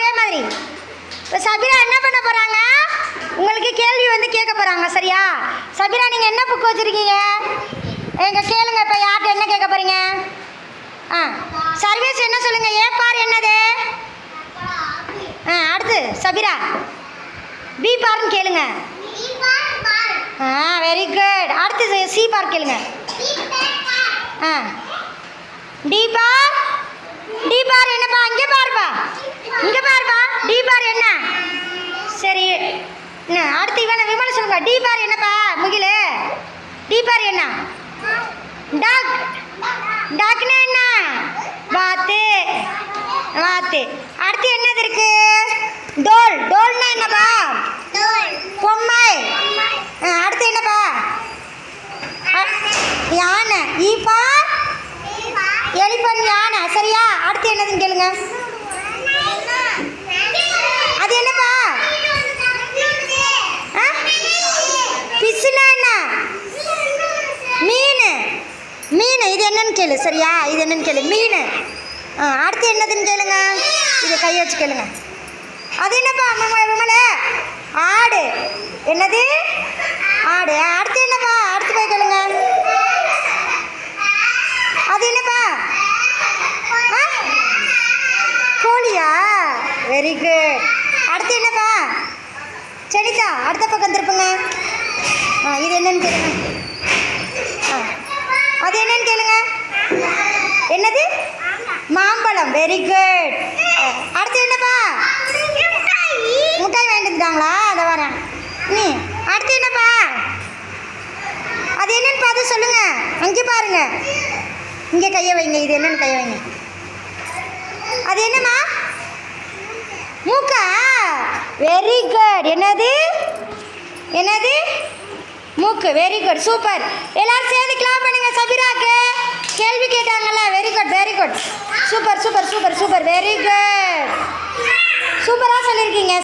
ஒரே மாதிரி. இப்போ சபிரா என்ன பண்ண போகிறாங்க உங்களுக்கு கேள்வி வந்து கேட்க போகிறாங்க சரியா? சபிரா நீங்கள் என்ன புக் வச்சுருக்கீங்க? எங்க கேளுங்க இப்போ யார்கிட்ட என்ன கேட்க போகிறீங்க ஆ சர்வீஸ் என்ன சொல்லுங்கள் ஏ பார் என்னது? ஆ அடுத்து சபிரா. பி பார்னு கேளுங்க. ஆ வெரி குட் அடுத்து சி பார் கேளுங்க. ஆ. டி பார் டி பார் என்னப்பா இங்கே பாருப்பா இங்கே பாருப்பா டி பார் என்ன சரி என்ன அடுத்து இவனை விமல சொல்லுங்க. டி பார் என்னப்பா முகிலு. டி பார் என்ன? டாக். டாக்னா என்ன? வாத்து. வாத்து. அடுத்து என்னது இருக்கு? டோல் டோல்னா என்னப்பா? பொம்மை. ஆ, அடுத்து என்னப்பா? அ- யானை. ஈப்பா? எலிபன் யானை. சரியா? அடுத்து என்னதுன்னு கேளுங்க அது என்னப்பா ஆ? பிசுனா என்ன மீன் மீன் இது என்னன்னு கேளு சரியா? இது என்னன்னு கேளு மீன். ஆ அடுத்து என்னதுன்னு கேளுங்க. இது கையை வச்சு கேளுங்க. அது என்னப்பா விமல ஆடு. என்னது? ஆடு. அடுத்து என்னப்பா? அடுத்து போய் கேளுங்க. அது என்னப்பா? ஆ? கோழியா? வெரி குட் அடுத்து என்னப்பா? செடிதா அடுத்த பக்கம் திருப்புங்க. ஆ இது என்னன்னு கேளுங்க ஆ அது என்னன்னு கேளுங்க என்னது மாம்பழம் வெரி குட் அடுத்து என்னப்பா? முட்டாய் வாங்கிட்டு அதை வரேன். நீ அடுத்து என்னப்பா? அது என்னன்னு பார்த்து சொல்லுங்க. அங்கே பாருங்க. இங்கே கையை வைங்க. இது என்னன்னு கையை வைங்க. அது என்னம்மா? மூக்கா? வெரி குட் என்னது? என்னது? மூக்கு. வெரி குட் சூப்பர் எல்லாரும் சேர்ந்து கிளாப் பண்ணுங்க. சபிராக்கு. கேள்வி கேட்டாங்கல்ல. Very good very good super super super super. Very good சூப்பராக சொல்லியிருக்கீங்க.